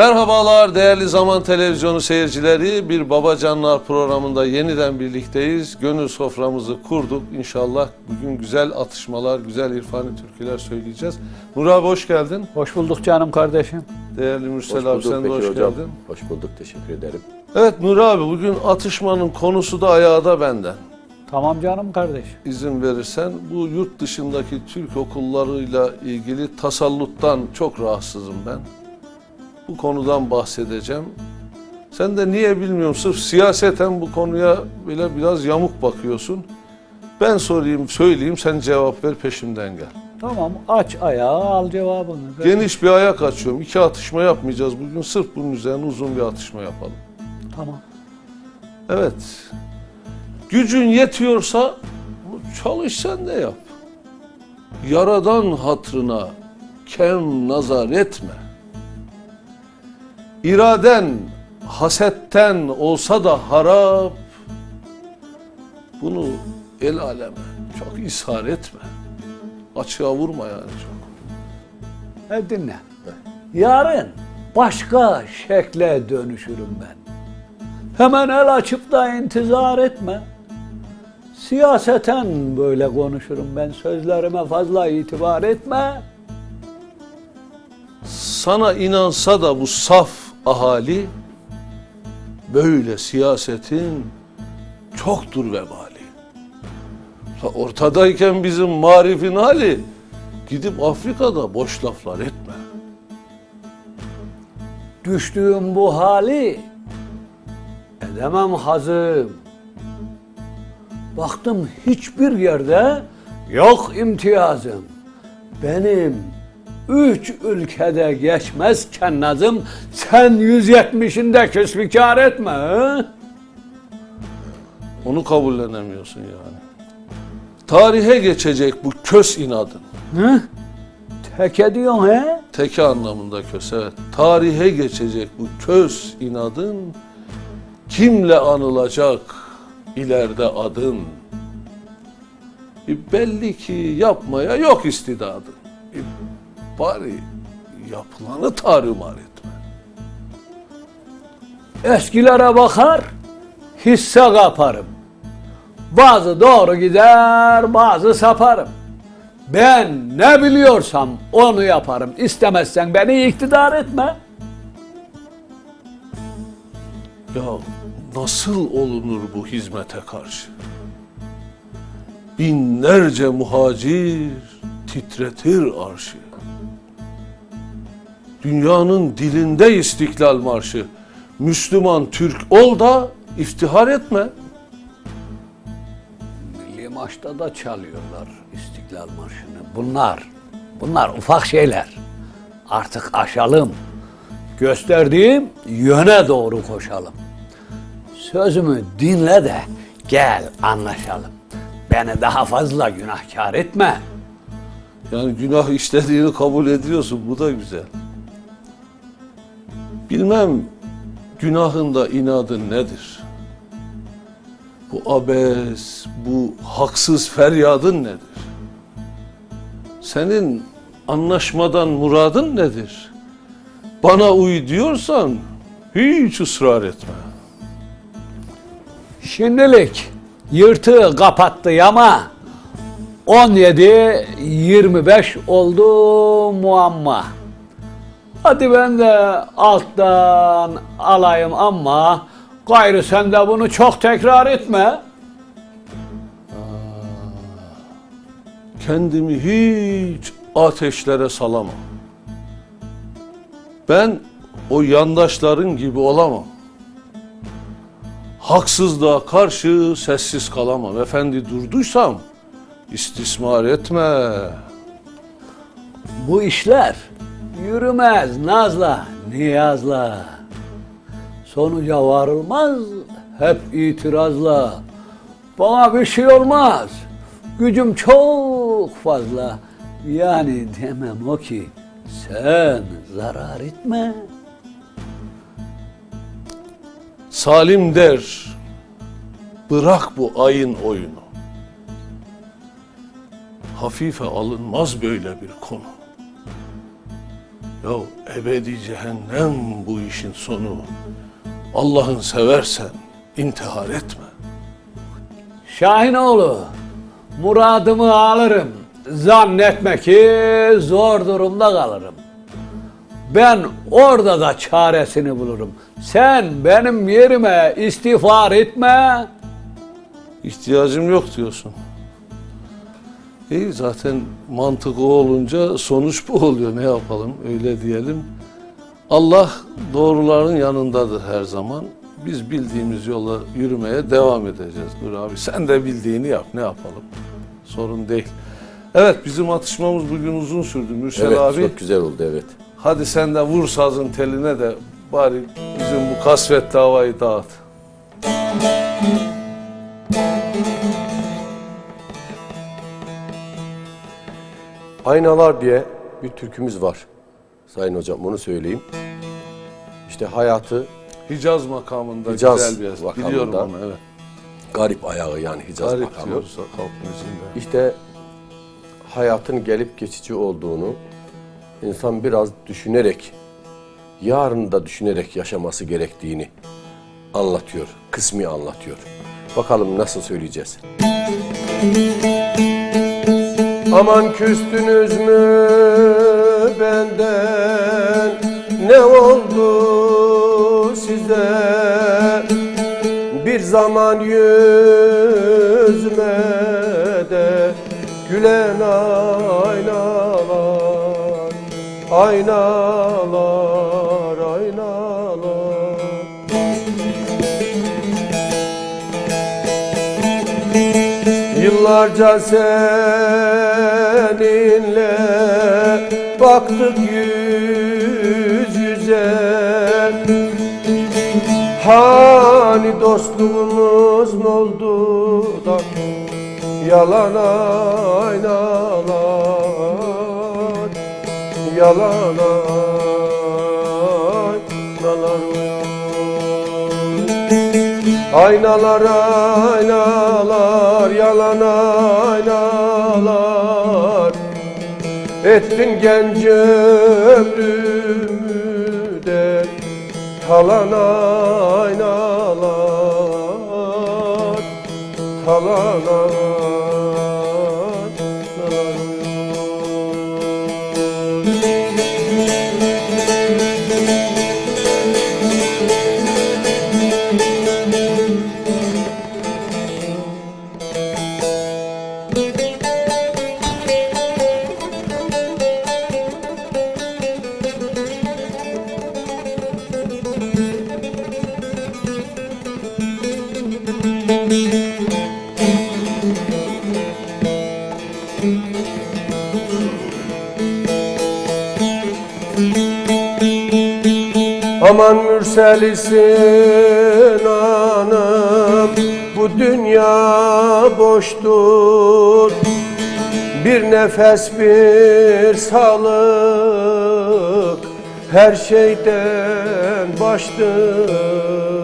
Merhabalar değerli Zaman Televizyonu seyircileri. Bir Babacanlar programında yeniden birlikteyiz. Gönül soframızı kurduk. İnşallah bugün güzel atışmalar, güzel irfani türküler söyleyeceğiz. Nur abi hoş geldin. Hoş bulduk canım kardeşim. Değerli Mürsel Hoş abi bulduk sen de hoş hocam. geldin. Hoş bulduk, teşekkür ederim. Evet Nur abi bugün atışmanın konusu da ayağı da benden. Tamam canım kardeşim. İzin verirsen bu yurt dışındaki Türk okullarıyla ilgili tasalluttan çok rahatsızım ben. Bu konudan bahsedeceğim. Sen de niye bilmiyorum sırf siyaseten bu konuya bile biraz yamuk bakıyorsun. Ben sorayım, söyleyeyim, sen cevap ver peşimden gel. Tamam aç ayağı al cevabını. Geniş bir ayak açıyorum. İki atışma yapmayacağız bugün. Sırf bunun üzerine uzun bir atışma yapalım. Tamam. Evet. Gücün yetiyorsa çalış sen de yap. Yaradan hatrına kem nazar etme. İraden hasetten olsa da harap bunu el aleme çok ishar etme. Açığa vurma yani çok. E dinle. Yarın başka şekle dönüşürüm ben. Hemen el açıp da intizar etme. Siyaseten böyle konuşurum ben. Sözlerime fazla itibar etme. Sana inansa da bu saf ahali böyle siyasetin çoktur vebali. Ta Ortadayken bizim marifin hali gidip Afrika'da boş laflar etme. Düştüğüm bu hali edemem hazım. Baktım hiçbir yerde yok imtiyazım. Benim üç ülkede geçmezken nazım sen 170'inde küsbikar etme. he? Onu kabullenemiyorsun yani. Tarihe geçecek bu kös inadın. Hı? Tek ediyorsun he? Teke anlamında kös evet. Tarihe geçecek bu kös inadın kimle anılacak ileride adın? E, belli ki yapmaya yok istidadın. E, bari yapılanı tarumar etme. Eskilere bakar, hisse kaparım. Bazı doğru gider, bazı saparım. Ben ne biliyorsam onu yaparım. İstemezsen beni iktidar etme. Ya nasıl olunur bu hizmete karşı? Binlerce muhacir titretir arşı. Dünyanın dilinde istiklal marşı. Müslüman Türk ol da iftihar etme. Milli maçta da çalıyorlar İstiklal Marşı'nı. Bunlar, bunlar ufak şeyler. Artık aşalım. Gösterdiğim yöne doğru koşalım. Sözümü dinle de gel anlaşalım. Beni daha fazla günahkar etme. Yani günah işlediğini kabul ediyorsun. Bu da güzel. Bilmem günahında inadın nedir? Bu abes, bu haksız feryadın nedir? Senin anlaşmadan muradın nedir? Bana uy diyorsan hiç ısrar etme. Şimdilik yırtığı kapattı ama 17-25 oldu muamma. Hadi ben de alttan alayım ama gayrı sen de bunu çok tekrar etme. kendimi hiç ateşlere salamam. Ben o yandaşların gibi olamam. Haksızlığa karşı sessiz kalamam. Efendi durduysam istismar etme. Bu işler yürümez nazla, niyazla. Sonuca varılmaz hep itirazla. Bana bir şey olmaz. Gücüm çok fazla. Yani demem o ki sen zarar etme. Salim der, bırak bu ayın oyunu. Hafife alınmaz böyle bir konu. Ya ebedi cehennem bu işin sonu. Allah'ın seversen intihar etme. Şahinoğlu, muradımı alırım. Zannetme ki zor durumda kalırım. Ben orada da çaresini bulurum. Sen benim yerime istiğfar etme. İhtiyacım yok diyorsun. İyi zaten mantık o olunca sonuç bu oluyor. Ne yapalım öyle diyelim. Allah doğruların yanındadır her zaman. Biz bildiğimiz yola yürümeye devam edeceğiz. Dur abi sen de bildiğini yap. Ne yapalım? Sorun değil. Evet bizim atışmamız bugün uzun sürdü Mürsel Evet abi. çok güzel oldu evet. Hadi sen de vur sazın teline de bari bizim bu kasvet davayı dağıt. Aynalar diye bir türkümüz var. Sayın hocam onu söyleyeyim. İşte hayatı Hicaz makamında Hicaz güzel bir makamında. Biliyorum onu evet. garip ayağı yani Hicaz Garip makamı. diyoruz halk müziğinde. İşte hayatın gelip geçici olduğunu insan biraz düşünerek, yarını da düşünerek yaşaması gerektiğini anlatıyor, kısmi anlatıyor. Bakalım nasıl söyleyeceğiz. Aman küstünüz mü benden. Ne oldu size? Bir zaman yüzüme de gülen aynalar aynalar Yıllarca seninle baktık yüz yüze. Hani dostluğumuz oldu da yalan aynalar Yalan aynalar Aynalar aynalar yalan aynalar. Ettin genç ömrümü de talan aynalar. Talan aynalar Aman mürselisin anım Bu dünya boştur. Bir nefes bir sağlık Her şeyden baştır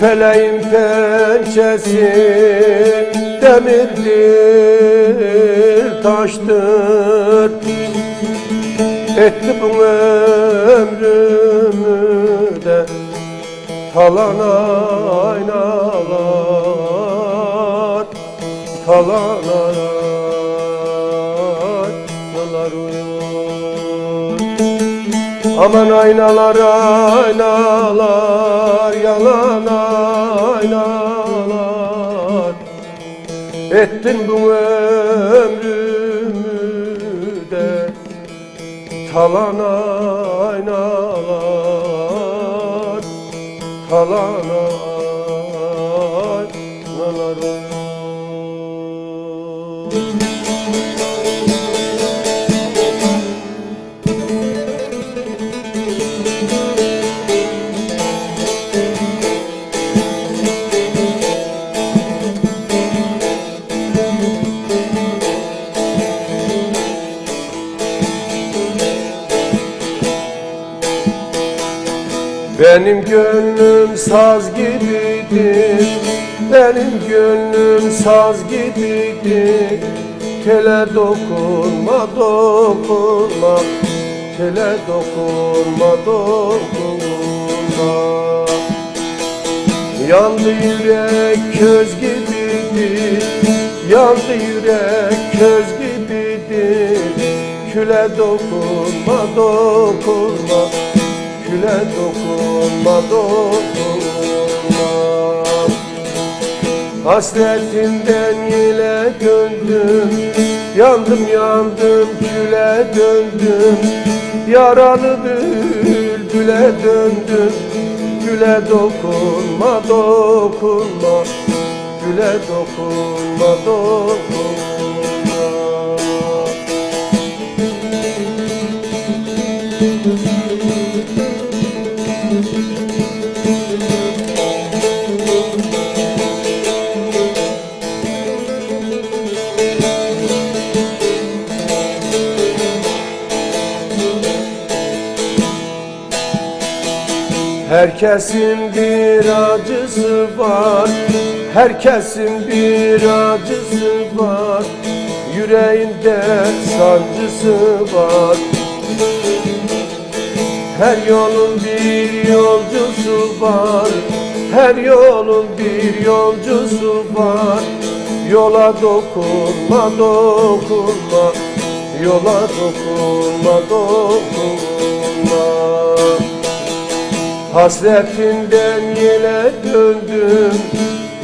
Feleğin pençesi demirdir, taştır. Etti bu ömrümü de talan aynalar Talan aynalar Aman aynalar aynalar yalan aynalar. Ettin bu ömrümü de talan aynalar Talan Benim gönlüm saz gibidir. Benim gönlüm saz gibidir. Tele dokunma dokunma. Tele dokunma dokunma. Yandı yürek köz gibidir. Yandı yürek köz gibidir. Küle dokunma dokunma Küle dokunma dokunma. Hasretinden yine döndüm. Yandım yandım küle döndüm. Yaralı bülbüle döndüm. Güle dokunma dokunma. Güle dokunma dokunma Herkesin bir acısı var. Herkesin bir acısı var. Yüreğinde sancısı var. Her yolun bir yolcusu var. Her yolun bir yolcusu var. Yola dokunma dokunma. Yola dokunma dokunma Hasretinden yine döndüm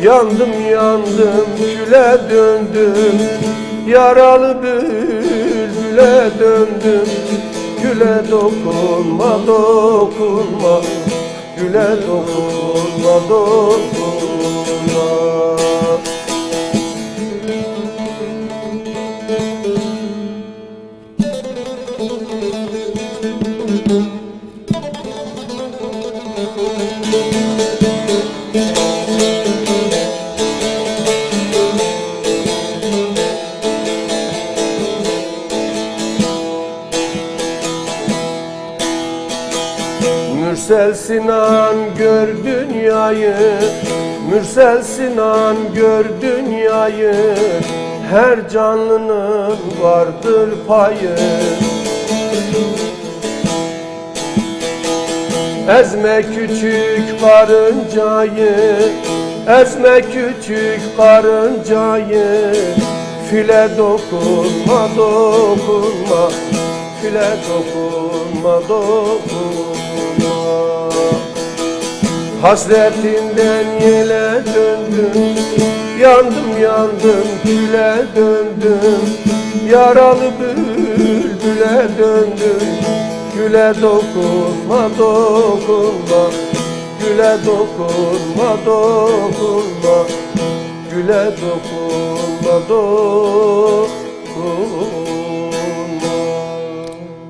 Yandım yandım küle döndüm. Yaralı bülbüle döndüm Güle dokunma dokunma. Güle dokunma dokunma Mürsel Sinan gör dünyayı Mürsel Sinan gör dünyayı. Her canlının vardır payı. Ezme küçük karıncayı Ezme küçük karıncayı. File dokunma dokunma File dokunma dokunma Hasretinden yele döndüm. Yandım yandım küle döndüm. Yaralı bülbüle döndüm. Güle dokunma dokunma. Güle dokunma dokunma. Güle dokunma dokunma.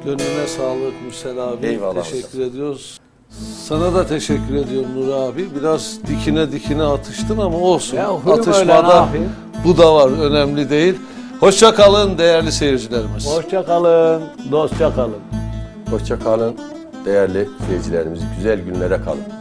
Gönlüne sağlık Mürsel abi. Eyvallah. Teşekkür ediyoruz. Sana da teşekkür ediyorum Nur abi. Biraz dikine dikine atıştın ama olsun. Ya öyle, Atışmada bu da var. Önemli değil. Hoşça kalın değerli seyircilerimiz. Hoşça kalın, dostça kalın. Hoşça kalın değerli seyircilerimiz. Güzel günlere kalın.